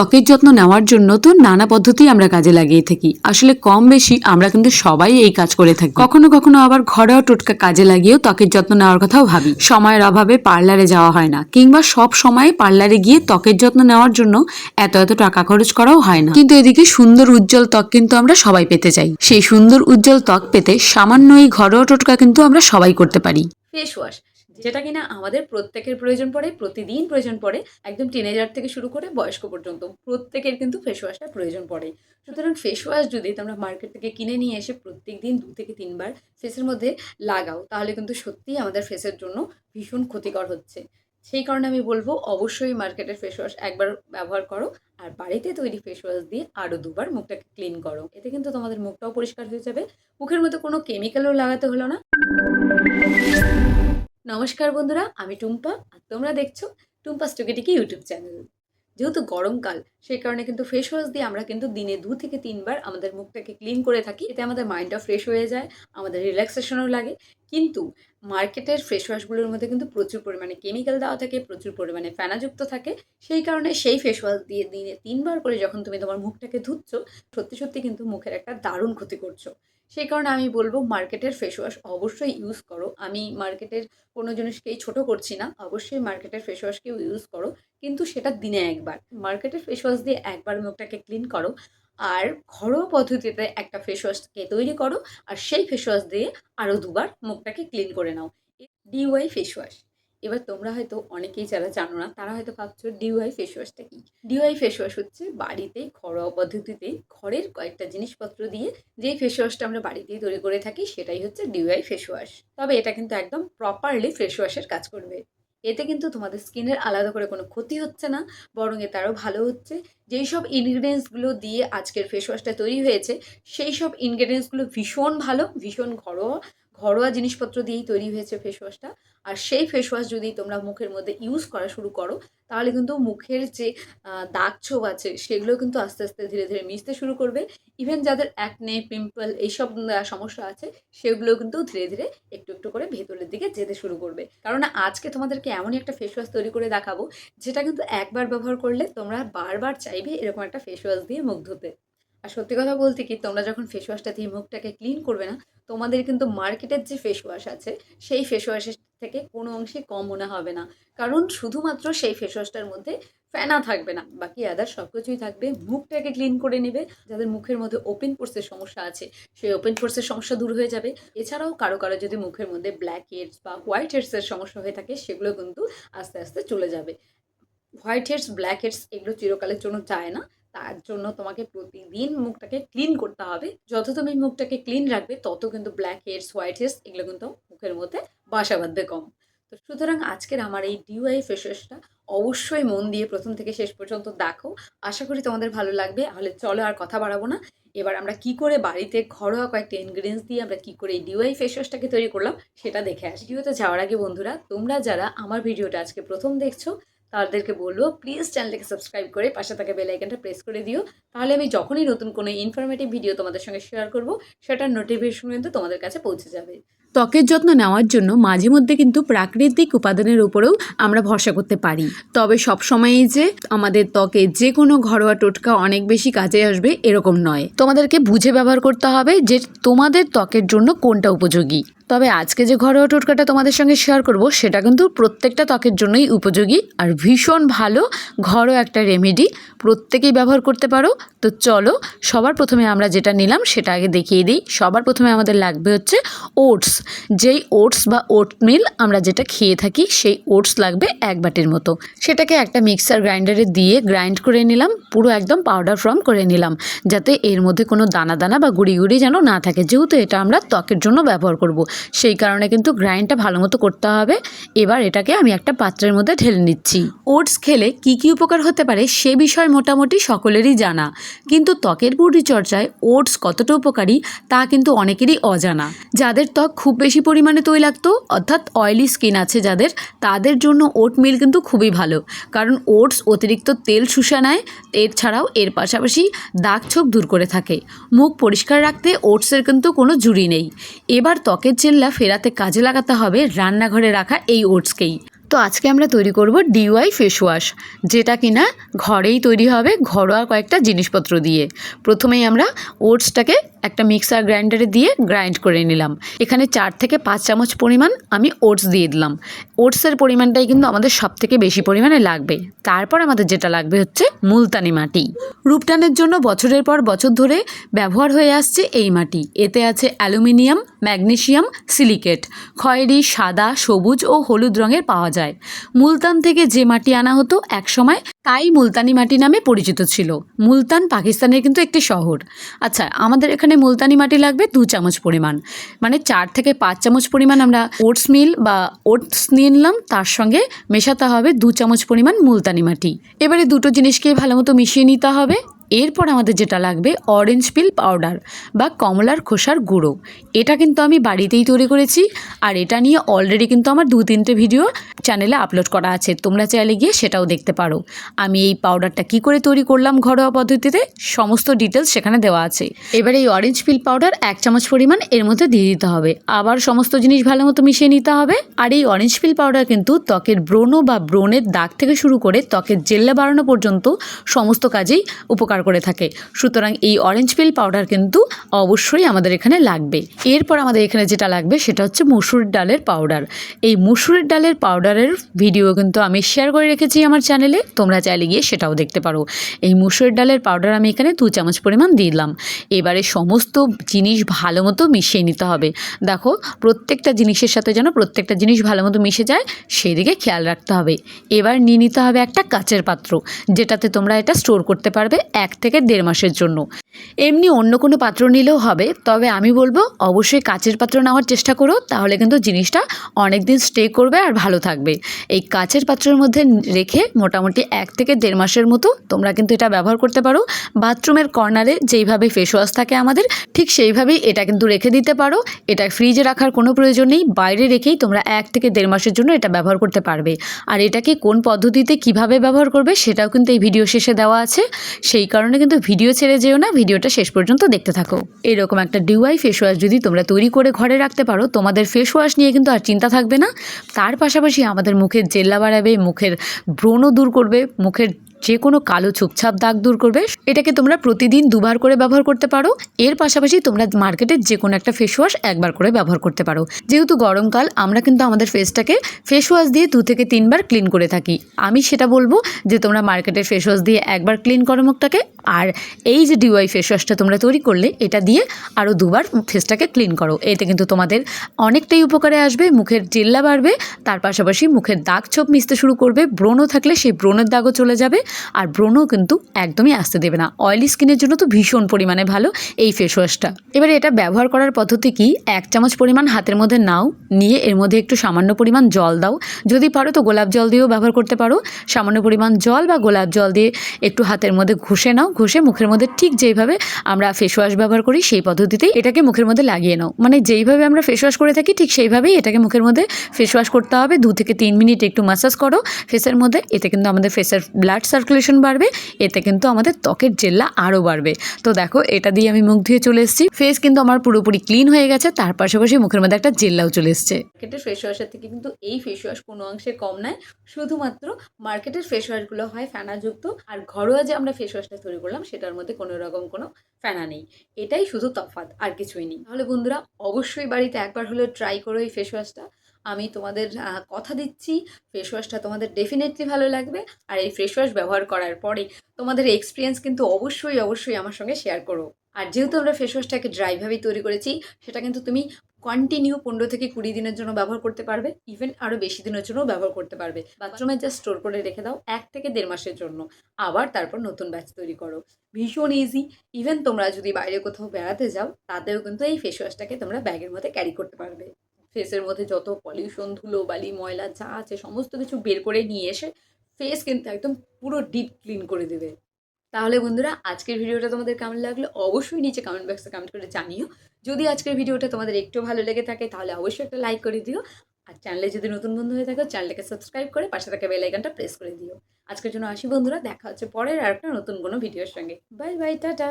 ত্বকের যত্ন নেওয়ার জন্য তো নানা পদ্ধতি আমরা কাজে লাগিয়ে থাকি। আসলে কম বেশি আমরা কিন্তু সবাই এই কাজ করে থাকি। কখনো কখনো আবার ঘরোয়া টোটকা কাজে লাগিয়েও ত্বকের যত্ন নেওয়ার কথাও ভাবি। সময়ের অভাবে পার্লারে যাওয়া হয় না, কিংবা সব সময় পার্লারে গিয়ে ত্বকের যত্ন নেওয়ার জন্য এত এত টাকা খরচ করাও হয় না। কিন্তু এদিকে সুন্দর উজ্জ্বল ত্বক কিন্তু আমরা সবাই পেতে চাই। সেই সুন্দর উজ্জ্বল ত্বক পেতে সামান্য এই ঘরোয়া টোটকা কিন্তু আমরা সবাই করতে পারি। ফেস ওয়াশ যেটা কিনা আমাদের প্রত্যেকের প্রয়োজন পড়ে, প্রতিদিন প্রয়োজন পড়ে, একদম টিনেজার থেকে শুরু করে বয়স্ক পর্যন্ত প্রত্যেকের কিন্তু ফেস ওয়াশটা প্রয়োজন পড়ে। সুতরাং ফেস ওয়াশ যদি তোমরা মার্কেট থেকে কিনে নিয়ে এসে প্রত্যেক দিন দু থেকে তিনবার ফেসের মধ্যে লাগাও, তাহলে কিন্তু সত্যিই আমাদের ফেসের জন্য ভীষণ ক্ষতিকর হচ্ছে। সেই কারণে আমি বলব, অবশ্যই মার্কেটের ফেস ওয়াশ একবার ব্যবহার করো, আর বাড়িতে তৈরি ফেস ওয়াশ দিয়ে আরও দুবার মুখটাকে ক্লিন করো। এতে কিন্তু তোমাদের মুখটাও পরিষ্কার হয়ে যাবে, মুখের মধ্যে কোনো কেমিক্যালও লাগাতে হলো না। নমস্কার বন্ধুরা, আমি টুম্পা আর তোমরা দেখছ টুম্পা স্টুকেটিকি ইউটিউব চ্যানেল। যেহেতু গরমকাল সেই কারণে কিন্তু ফেস ওয়াশ দিয়ে আমরা কিন্তু দিনে দু থেকে তিনবার আমাদের মুখটাকে ক্লিন করে থাকি। এতে আমাদের মাইন্ডটা ফ্রেশ হয়ে যায়, আমাদের রিল্যাক্সেশনও লাগে। কিন্তু মার্কেটের ফেস ওয়াশগুলোর মধ্যে কিন্তু প্রচুর পরিমাণে কেমিক্যাল দেওয়া থাকে, প্রচুর পরিমাণে ফেনাযুক্ত থাকে। সেই কারণে সেই ফেস ওয়াশ দিয়ে দিনে তিনবার করে যখন তুমি তোমার মুখটাকে ধুচ্ছ, সত্যি সত্যি কিন্তু মুখের একটা দারুণ ক্ষতি করছ। সেই কারণে আমি বলব মার্কেটের ফেস ওয়াশ অবশ্যই ইউজ করো। আমি মার্কেটের কোনো জিনিসকেই ছোট করছি না, অবশ্যই মার্কেটের ফেস ওয়াশকেও ইউজ করো। কিন্তু সেটা দিনে একবার। মার্কেটের ফেস ওয়াশ দিয়ে একবার মুখটাকে ক্লিন করো। আর ঘরোয়া পদ্ধতিতে একটা ফেস ওয়াশকে তৈরি করো আর সেই ফেস ওয়াশ দিয়ে আরও দুবার মুখটাকে ক্লিন করে নাও। ডিওয়াই ফেস ওয়াশ এবার তোমরা হয়তো অনেকেই যারা জানো না, তারা হয়তো ভাবছ ডিওয়াই ফেস ওয়াশটা কি? ডিওয়াই ফেস ওয়াশ হচ্ছে বাড়িতে ঘরোয়া পদ্ধতিতে ঘরের কয়েকটা জিনিসপত্র দিয়ে যেই ফেস ওয়াশটা আমরা বাড়িতেই তৈরি করে থাকি, সেটাই হচ্ছে ডিওয়াই ফেস ওয়াশ তবে এটা কিন্তু একদম প্রপারলি ফেস ওয়াশের কাজ করবে। এতে কিন্তু তোমাদের স্কিনের আলাদা করে কোনো ক্ষতি হচ্ছে না, বরং এতে আরও ভালো হচ্ছে। যেই সব ইনগ্রিডিয়েন্টসগুলো দিয়ে আজকের ফেস ওয়াশটা তৈরি হয়েছে, সেই সব ইনগ্রিডিয়েন্টসগুলো ভীষণ ভালো, ভীষণ ঘরোয়া। ঘরোয়া জিনিসপত্র দিয়েই তৈরি হয়েছে ফেস ওয়াশটা আর সেই ফেস ওয়াশ যদি তোমরা মুখের মধ্যে ইউজ করা শুরু করো, তাহলে কিন্তু মুখের যে দাগ ছোপ আছে, সেগুলো কিন্তু আস্তে আস্তে ধীরে ধীরে মিশতে শুরু করবে। ইভেন যাদের অ্যাকনে পিম্পল এইসব সমস্যা আছে, সেগুলো কিন্তু ধীরে ধীরে একটু একটু করে ভেতরের দিকে যেতে শুরু করবে। কারণ আজকে তোমাদেরকে এমনই একটা ফেস ওয়াশ তৈরি করে দেখাবো, যেটা কিন্তু একবার ব্যবহার করলে তোমরা বারবার চাইবে এরকম একটা ফেস ওয়াশ দিয়ে মুখ ধুতে। আর সত্যি কথা বলতে কি, তোমরা যখন ফেস ওয়াশটা দিয়ে মুখটাকে ক্লিন করবে না, তোমাদের কিন্তু মার্কেটের যে ফেস ওয়াশ আছে, সেই ফেস ওয়াশের থেকে কোনো অংশে কম মনে হবে না। কারণ শুধুমাত্র সেই ফেস ওয়াশটার মধ্যে ফেনা থাকবে না, বাকি আদার সব কিছুই থাকবে। মুখটাকে ক্লিন করে নেবে, যাদের মুখের মধ্যে ওপেন পোর্সের সমস্যা আছে, সেই ওপেন পোর্সের সমস্যা দূর হয়ে যাবে। এছাড়াও কারও কারও যদি মুখের মধ্যে ব্ল্যাক হেডস বা হোয়াইট হেডসের সমস্যা হয়ে থাকে, সেগুলো কিন্তু আস্তে আস্তে চলে যাবে। হোয়াইট হেডস ব্ল্যাক হেডস এগুলো চিরকালের জন্য যায় না। তার জন্য তোমাকে প্রতিদিন মুখটাকে ক্লিন করতে হবে। যত তুমি মুখটাকে ক্লিন রাখবে, তত কিন্তু ব্ল্যাক হেডস হোয়াইট হেডস এগুলো কিন্তু মুখের মধ্যে বাসা বাঁধবে কম। তো সুতরাং আজকের আমার এই ডিওয়াই ফেস ওয়াশটা অবশ্যই মন দিয়ে প্রথম থেকে শেষ পর্যন্ত দেখো। আশা করি তোমাদের ভালো লাগবে। তাহলে চলো আর কথা বাড়াবো না। এবার আমরা কি করে বাড়িতে ঘরোয়া কয়েকটা ইনগ্রিডিয়েন্টস দিয়ে আমরা কি করে এই ডিওয়াই ফেস ওয়াশটাকে তৈরি করলাম, সেটা দেখে আসি। ভিডিওতে যাওয়ার আগে বন্ধুরা, তোমরা যারা আমার ভিডিওটা আজকে প্রথম দেখছ তাদেরকে বলব প্লিজ চ্যানেলটাকে সাবস্ক্রাইব করে পাশে থাকা বেল আইকনটা প্রেস করে দিও। তাহলে আমি যখনই নতুন কোনো ইনফরমেটিভ ভিডিও তোমাদের সঙ্গে শেয়ার করব, সেটার নোটিফিকেশন কিন্তু তোমাদের কাছে পৌঁছে যাবে। ত্বকের যত্ন নেওয়ার জন্য মাঝে মধ্যে কিন্তু প্রাকৃতিক উপাদানের উপরেও আমরা ভরসা করতে পারি। তবে সব সময়ই যে আমাদের ত্বকে যে কোনো ঘরোয়া টোটকা অনেক বেশি কাজে আসবে এরকম নয়। তোমাদেরকে বুঝে ব্যবহার করতে হবে যে তোমাদের ত্বকের জন্য কোনটা উপযোগী। তবে আজকে যে ঘরোয়া টোটকাটা তোমাদের সঙ্গে শেয়ার করব, সেটা কিন্তু প্রত্যেকটা ত্বকের জন্যই উপযোগী আর ভীষণ ভালো ঘরোয়া একটা রেমেডি প্রত্যেকেই ব্যবহার করতে পারো। তো চলো, সবার প্রথমে আমরা যেটা নিলাম সেটা আগে দেখিয়ে দিই। সবার প্রথমে আমাদের লাগবে হচ্ছে ওটস যেই ওটস বা ওটমিল আমরা যেটা খেয়ে থাকি, সেই ওটস লাগবে এক বাটির মতো। সেটাকে একটা মিক্সার গ্রাইন্ডারে দিয়ে গ্রাইন্ড করে নিলাম, পুরো একদম পাউডার ফর্ম করে নিলাম, যাতে এর মধ্যে কোনো দানা দানা বা গুড়ি গুড়ি যেন না থাকে। যেহেতু এটা আমরা ত্বকের জন্য ব্যবহার করব, সেই কারণে কিন্তু গ্রাইন্ডটা ভালো মতো করতে হবে। এবার এটাকে আমি একটা পাত্রের মধ্যে ঢেলে নিচ্ছি। ওটস খেলে কি কি উপকার হতে পারে সে বিষয় মোটামুটি সকলেরই জানা। কিন্তু ত্বকের পরিচর্যায় ওটস কতটা উপকারী তা কিন্তু অনেকেরই অজানা। যাদের ত্বক খুব বেশি পরিমাণে তৈলাক্ত, অর্থাৎ অয়েলি স্কিন আছে যাদের, তাদের জন্য ওট মিল কিন্তু খুবই ভালো। কারণ ওটস অতিরিক্ত তেল শুষা নেয় ছাড়াও এর পাশাপাশি দাগ ছোপ দূর করে থাকে। মুখ পরিষ্কার রাখতে ওটসের কিন্তু কোনো জুড়ি নেই। এবার ত্বকের চেল্লা ফেরাতে কাজে লাগাতে হবে রান্নাঘরে রাখা এই ওটসকেই তো আজকে আমরা তৈরি করব ডিওয়াই ফেস ওয়াশ যেটা কিনা ঘরেই তৈরি হবে ঘরোয়া কয়েকটা জিনিসপত্র দিয়ে। প্রথমেই আমরা ওটসটাকে একটা মিক্সার গ্রাইন্ডারে দিয়ে গ্রাইন্ড করে নিলাম। এখানে চার থেকে পাঁচ চামচ পরিমাণ আমি ওটস দিয়ে দিলাম। ওটসের পরিমাণটাই কিন্তু আমাদের সব থেকে বেশি পরিমাণে লাগবে। তারপর আমাদের যেটা লাগবে হচ্ছে মুলতানি মাটি। রূপটানের জন্য বছরের পর বছর ধরে ব্যবহার হয়ে আসছে এই মাটি। এতে আছে অ্যালুমিনিয়াম ম্যাগনেসিয়াম সিলিকেট। খয়েরি সাদা, সবুজ ও হলুদ রঙের পাওয়া যায়। মুলতান থেকে যে মাটি আনা হতো একসময় তাই মুলতানি মাটি নামে পরিচিত ছিল। মুলতান পাকিস্তানের কিন্তু একটি শহর। আচ্ছা আমাদের এখানে মুলতানি মাটি লাগবে দু চামচ পরিমাণ। মানে চার থেকে পাঁচ চামচ পরিমাণ আমরা ওটস মিল বা ওটস নিয়ে নিলাম, তার সঙ্গে মেশাতে হবে দু চামচ পরিমাণ মুলতানি মাটি। এবারে দুটো জিনিসকে ভালো মতো মিশিয়ে নিতে হবে। এরপর আমাদের যেটা লাগবে অরেঞ্জ পিল পাউডার বা কমলার খোসার গুঁড়ো। এটা কিন্তু আমি বাড়িতেই তৈরি করেছি, আর এটা নিয়ে অলরেডি কিন্তু আমার দু তিনটে ভিডিও চ্যানেলে আপলোড করা আছে, তোমরা চাইলে গিয়ে সেটাও দেখতে পারো। আমি এই পাউডারটা কি করে তৈরি করলাম ঘরোয়া পদ্ধতিতে, সমস্ত ডিটেলস সেখানে দেওয়া আছে। এবার এই অরেঞ্জ পিল পাউডার এক চামচ পরিমাণ এর মধ্যে দিয়ে দিতে হবে। আবার সমস্ত জিনিস ভালো মতো মিশিয়ে নিতে হবে। আর এই অরেঞ্জ পিল পাউডার কিন্তু ত্বকের ব্রণ বা ব্রণের দাগ থেকে শুরু করে ত্বকের জেল্লা বাড়ানো পর্যন্ত সমস্ত কাজেই উপকার করে থাকে। সুতরাং এই অরেঞ্জ পিল পাউডার কিন্তু অবশ্যই আমাদের এখানে লাগবে। এরপর আমাদের এখানে যেটা লাগবে সেটা হচ্ছে মুসুর ডালের পাউডার এই মুসুরের ডালের পাউডারের ভিডিও কিন্তু আমি শেয়ার করে রেখেছি আমার চ্যানেলে তোমরা চাইলে গিয়ে সেটাও দেখতে পারো। এই মুসুরের ডালের পাউডার আমি এখানে দু চামচ পরিমাণ দিলাম। এবারে সমস্ত জিনিস ভালো মতো মিশিয়ে নিতে হবে। দেখো, প্রত্যেকটা জিনিসের সাথে যেন প্রত্যেকটা জিনিস ভালো মতো মিশে যায় সেদিকে খেয়াল রাখতে হবে। এবার নিয়ে নিতে হবে একটা কাচের পাত্র, যেটাতে তোমরা এটা স্টোর করতে পারবে এক থেকে দেড় মাসের জন্য। এমনি অন্য কোনো পাত্র নিলেও হবে, তবে আমি বলব, অবশ্যই কাচের পাত্র নেওয়ার চেষ্টা করো, তাহলে কিন্তু জিনিসটা অনেক দিন স্টে করবে আর ভালো থাকবে। এই কাচের পাত্রের মধ্যে রেখে মোটামুটি এক থেকে দেড় মাসের মতো তোমরা কিন্তু এটা ব্যবহার করতে পারো। বাথরুমের কর্নারে যেইভাবে ফেস ওয়াশ থাকে আমাদের, ঠিক সেইভাবেই এটা কিন্তু রেখে দিতে পারো। এটা ফ্রিজে রাখার কোনো প্রয়োজন নেই, বাইরে রেখেই তোমরা এক থেকে দেড় মাসের জন্য এটা ব্যবহার করতে পারবে। আর এটাকে কোন পদ্ধতিতে কীভাবে ব্যবহার করবে সেটাও কিন্তু এই ভিডিও শেষে দেওয়া আছে। সেই কারণে কিন্তু ভিডিও ছেড়ে যেও না ভিডিওটা শেষ পর্যন্ত দেখতে থাকো। এরকম একটা ডিওয়াই ফেস ওয়াশ যদি তোমরা তৈরি করে ঘরে রাখতে পারো, তোমাদের ফেস ওয়াশ নিয়ে কিন্তু আর চিন্তা থাকবে না। তার পাশাপাশি আমাদের মুখের জেল্লা বাড়াবে মুখের ব্রণও দূর করবে মুখের যে কোনো কালো ছুপছাপ দাগ দূর করবে, এটাকে তোমরা প্রতিদিন দুবার করে ব্যবহার করতে পারো। এর পাশাপাশি তোমরা মার্কেটের যে কোনো একটা ফেস ওয়াশ একবার করে ব্যবহার করতে পারো। যেহেতু গরমকাল, আমরা কিন্তু আমাদের ফেসটাকে ফেস ওয়াশ দিয়ে দু থেকে তিনবার ক্লিন করে থাকি। আমি সেটা বলব যে তোমরা মার্কেটের ফেস ওয়াশ দিয়ে একবার ক্লিন করো মুখটাকে, আর এই যে ডিওয়াই ফেস ওয়াশটা তোমরা তৈরি করলে, এটা দিয়ে আরও দুবার ফেসটাকে ক্লিন করো। এতে কিন্তু তোমাদের অনেকটাই উপকারে আসবে, মুখের জেল্লা বাড়বে, তার পাশাপাশি মুখের দাগ ছোপ মিশতে শুরু করবে, ব্রণও থাকলে সেই ব্রণের দাগও চলে যাবে। আর ব্রণও কিন্তু একদমই আসতে দেবে না। অয়েলি স্কিনের জন্য তো ভীষণ পরিমাণে ভালো এই ফেস ওয়াশটা এবারে এটা ব্যবহার করার পদ্ধতি কি? এক চামচ পরিমাণ হাতের মধ্যে নাও, নিয়ে এর মধ্যে একটু সামান্য পরিমাণ জল দাও। যদি পারো তো গোলাপ জল দিয়েও ব্যবহার করতে পারো। সামান্য পরিমাণ জল বা গোলাপ জল দিয়ে একটু হাতের মধ্যে ঘষে নাও, ঘষে মুখের মধ্যে ঠিক যেইভাবে আমরা ফেস ওয়াশ ব্যবহার করি সেই পদ্ধতিতেই এটাকে মুখের মধ্যে লাগিয়ে নাও। মানে যেইভাবে আমরা ফেস ওয়াশ করে থাকি ঠিক সেইভাবেই এটাকে মুখের মধ্যে ফেস ওয়াশ করতে হবে। দু থেকে তিন মিনিট একটু মাসাজ করো ফেসের মধ্যে। এতে কিন্তু আমাদের ফেসের ব্লাড সার্কুলেশন বাড়বে, এতে কিন্তু আমাদের ত্বকের জেল্লা আরও বাড়বে। তো দেখো, এটা দিয়ে আমি মুখ ধুয়ে চলে এসেছি। ফেস কিন্তু আমার পুরোপুরি ক্লিন হয়ে গেছে, তার পাশাপাশি মুখের মধ্যে একটা জেল্লাও চলে এসছে। মার্কেটের ফেস ওয়াশের থেকে কিন্তু এই ফেস ওয়াশ কোনো অংশে কম নয়, শুধুমাত্র মার্কেটের ফেস ওয়াশগুলো হয় ফেনাযুক্ত। আর ঘরোয়া যে আমরা ফেস ওয়াশটা তৈরি করলাম, সেটার মধ্যে কোনো রকম কোনো ফেনা নেই। এটাই শুধু তফাৎ, আর কিছুই নেই। তাহলে বন্ধুরা, অবশ্যই বাড়িতে একবার হলেও ট্রাই করো এই ফেস ওয়াশটা আমি তোমাদের কথা দিচ্ছি। ফেস ওয়াশটা তোমাদের ডেফিনেটলি ভালো লাগবে। আর এই ফেস ওয়াশ ব্যবহার করার পরে তোমাদের এক্সপিরিয়েন্স কিন্তু অবশ্যই অবশ্যই আমার সঙ্গে শেয়ার করো। আর যেহেতু আমরা ফেস ওয়াশটাকে ড্রাইভাবেই তৈরি করেছি, সেটা কিন্তু তুমি কন্টিনিউ পনেরো থেকে কুড়ি দিনের জন্য ব্যবহার করতে পারবে। ইভেন আরও বেশি দিনের জন্য ব্যবহার করতে পারবে। বাথরুমে জাস্ট স্টোর করে রেখে দাও এক থেকে দেড় মাসের জন্য। আবার তারপর নতুন ব্যাচ তৈরি করো। ভীষণ ইজি ইভেন তোমরা যদি বাইরে কোথাও বেড়াতে যাও, তাতেও কিন্তু এই ফেস ওয়াশটাকে তোমরা ব্যাগের মধ্যে ক্যারি করতে পারবে। ফেসের মধ্যে যত পলিউশন ধুলো বালি ময়লা যা আছে, সমস্ত কিছু বের করে নিয়ে এসে ফেস কিন্তু একদম পুরো ডিপ ক্লিন করে দেবে। তাহলে বন্ধুরা, আজকের ভিডিওটা তোমাদের কেমন লাগল? অবশ্যই নিচে কমেন্ট বক্সে কমেন্ট করে জানিও। যদি আজকের ভিডিওটা তোমাদের একটু ভালো লেগে থাকে, তাহলে অবশ্যই একটা লাইক করে দিও। আর চ্যানেলে যদি নতুন বন্ধু হয়ে থাকো চ্যানেলটাকে সাবস্ক্রাইব করে পাশে থাকা বেল আইকনটা প্রেস করে দিও। আজকের জন্য আসি বন্ধুরা, দেখা হচ্ছে পরের আর একটা নতুন কোনো ভিডিওর সঙ্গে। Bye bye tata!